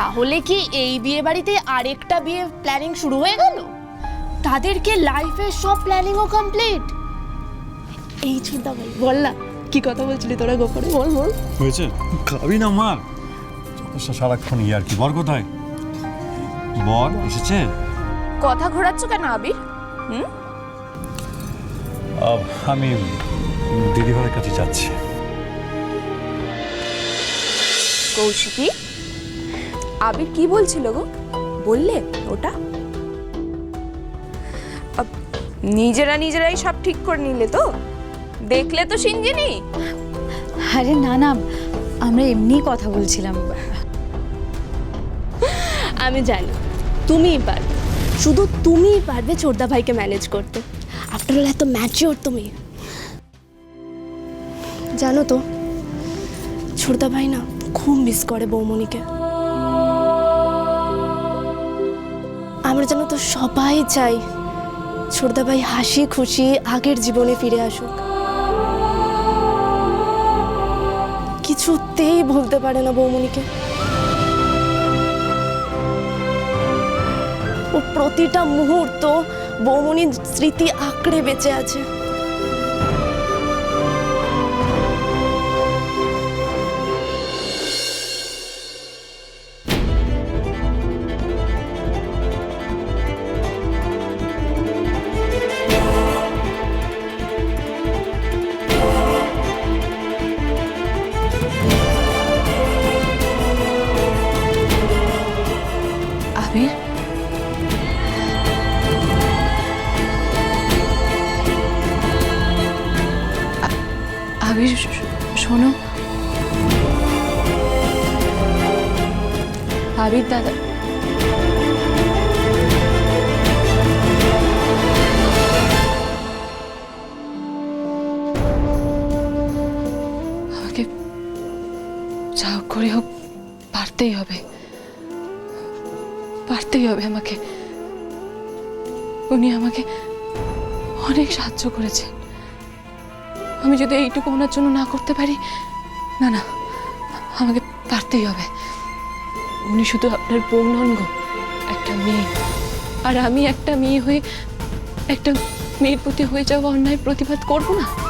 তাহলে কি এই বিয়ে বাড়িতে আরেকটা বিয়ে প্ল্যানিং শুরু হয়ে গেল? তাদেরকে লাইফের সব প্ল্যানিংও কমপ্লিট এই চিন্তা ভাই বল না কি কথা বলছিলি তোরা গোপনে? বল বল। হয়েছে? খাবি না মা। যথেষ্ট সারাক্ষণ ইয়ার কি। বর কোথায়? বর এসেছে? কথা ঘোরাচ্ছ কেন আবির? আহ, আমি দিদিভাইয়ের কাছে যাচ্ছি। কৌশিকী? আবির কি বলছিল গো? বললে ওটা? নিজেরা নিজেরাই সব ঠিক করে নিলে তো? দেখলে তো সিঞ্জিনি আরে না না আমরা এমনি কথা বলছিলাম। আমি জানি তুমিই পারবে শুধু তুমিই পারবে চোরদা ভাইকে ম্যানেজ করতে। আফটার অল এত ম্যাচিওর তুমি। জানো তো ছোটদা ভাই না খুব মিস করে বৌমণিকে। আমরা যেন তো সবাই চাই ছোটদা ভাই হাসি খুশি আগের জীবনে ফিরে আসুক। কিছুতেই ভুলতে পারে না বৌমণিকে। ও প্রতিটা মুহূর্ত বৌমনির স্মৃতি আঁকড়ে বেঁচে আছে। শ- শোনো। আবির দাদা। আমাকে যা করে হোক, পারতেই হবে। পারতেই হবে আমাকে। উনি আমাকে অনেক সাহায্য করেছেন আমি যদি এইটুকু ওনার জন্য না করতে পারি, না না, আমাকে পারতেই হবে। উনি শুধু আপনার গো, একটা মেয়ে। আর আমি একটা মেয়ে হয়ে, একটা মেয়ের প্রতি হয়ে যাওয়া অন্যায় প্রতিবাদ করব না?